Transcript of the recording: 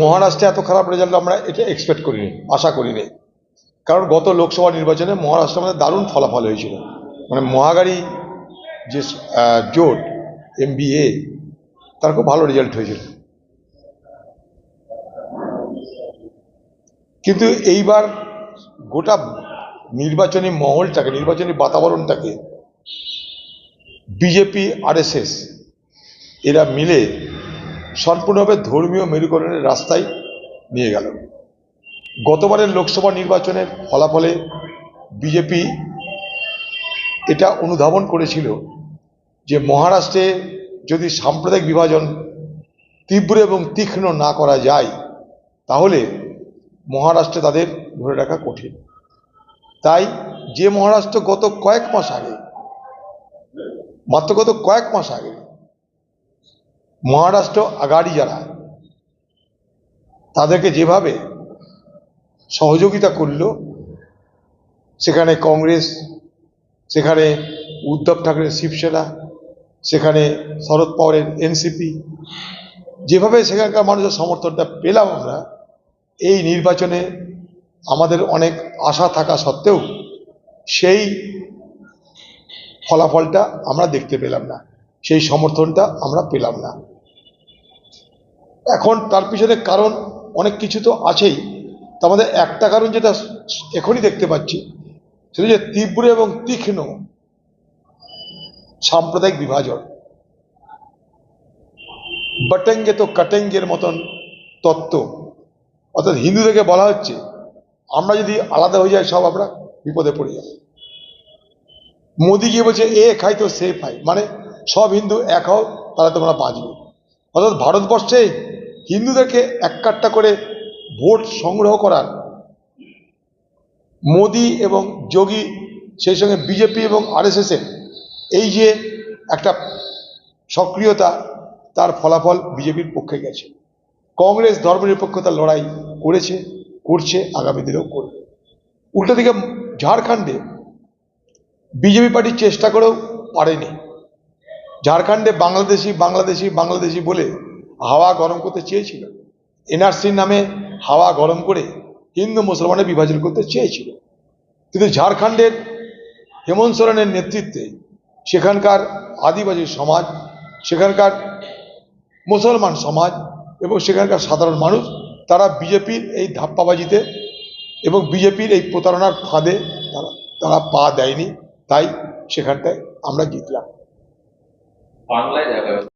মহারাষ্ট্রে এত খারাপ রেজাল্ট আমরা এটা এক্সপেক্ট করিনি, আশা করিনি। কারণ গত লোকসভা নির্বাচনে মহারাষ্ট্রে আমাদের দারুণ ফলাফল হয়েছিল। মানে মহাগাড়ি যে জোট এমবিএ তার খুব ভালো রেজাল্ট হয়েছিল। কিন্তু এইবার গোটা নির্বাচনী মহলটাকে, নির্বাচনী বাতাবরণটাকে বিজেপি আরএসএস এরা মিলে সম্পূর্ণভাবে ধর্মীয় মেরুকরণের রাস্তায় নিয়ে গেল। গতবারের লোকসভা নির্বাচনের ফলাফলে বিজেপি এটা অনুধাবন করেছিল যে মহারাষ্ট্রে যদি সাম্প্রদায়িক বিভাজন তীব্র এবং তীক্ষ্ণ না করা যায়, তাহলে মহারাষ্ট্রে তাদের ধরে রাখা কঠিন। তাই যে মহারাষ্ট্র গত কয়েক মাস আগে, মাত্র গত কয়েক মাস আগে মহারাষ্ট্র আগাড়ি যারা, তাদেরকে যেভাবে সহযোগিতা করল, সেখানে কংগ্রেস, সেখানে উদ্ধব ঠাকরের শিবসেনা, সেখানে শরদ পাওয়ারের এনসিপি, যেভাবে সেখানকার মানুষের সমর্থনটা পেলাম আমরা, এই নির্বাচনে আমাদের অনেক আশা থাকা সত্ত্বেও সেই ফলাফলটা আমরা দেখতে পেলাম না, সেই সমর্থনটা আমরা পেলাম না। এখন তার পিছনে কারণ অনেক কিছু তো আছেই। তার মধ্যে একটা কারণ যেটা এখনই দেখতে পাচ্ছি, সেটা যে তীব্র এবং তীক্ষ্ণ সাম্প্রদায়িক বিভাজন। বটেঙ্গে তো কাটেঙ্গের মতন তত্ত্ব। অর্থাৎ হিন্দুদেরকে বলা হচ্ছে, আমরা যদি আলাদা হয়ে যাই, সব আমরা বিপদে পড়ে যাব। মোদি গিয়ে বলছে, এ খাই তো সে খাই মানে সব হিন্দু এক হও, তাহলে তোমরা বাঁচবে। অর্থাৎ ভারতবর্ষে হিন্দুদেরকে এক কাট্টা করে ভোট সংগ্রহ করার। মোদি এবং যোগী, সেই সঙ্গে বিজেপি এবং আরএসএসের এই যে একটা সক্রিয়তা, তার ফলাফল বিজেপির পক্ষে গেছে। কংগ্রেস ধর্মনিরপেক্ষতার লড়াই করেছে, করছে, আগামী দিনেও করবে। উল্টো দিকে ঝাড়খণ্ডে বিজেপি পার্টি চেষ্টা করেও পারেনি। ঝাড়খণ্ডে বাংলাদেশি বাংলাদেশি বাংলাদেশি বলে হাওয়া গরম করতে চেয়েছিল। এনআরসির নামে হাওয়া গরম করে হিন্দু মুসলমানের বিভাজন করতে চেয়েছিল। কিন্তু ঝাড়খণ্ডের হেমন্ত সোরেনের নেতৃত্বে সেখানকার আদিবাসী সমাজ, সেখানকার মুসলমান সমাজ এবং সেখানকার সাধারণ মানুষ, তারা বিজেপির এই ধাপ্পাবাজিতে এবং বিজেপির এই প্রতারণার ফাঁদে তারা তারা পা দেয়নি। তাই সেখানটায় আমরা জিতলাম। বাংলায়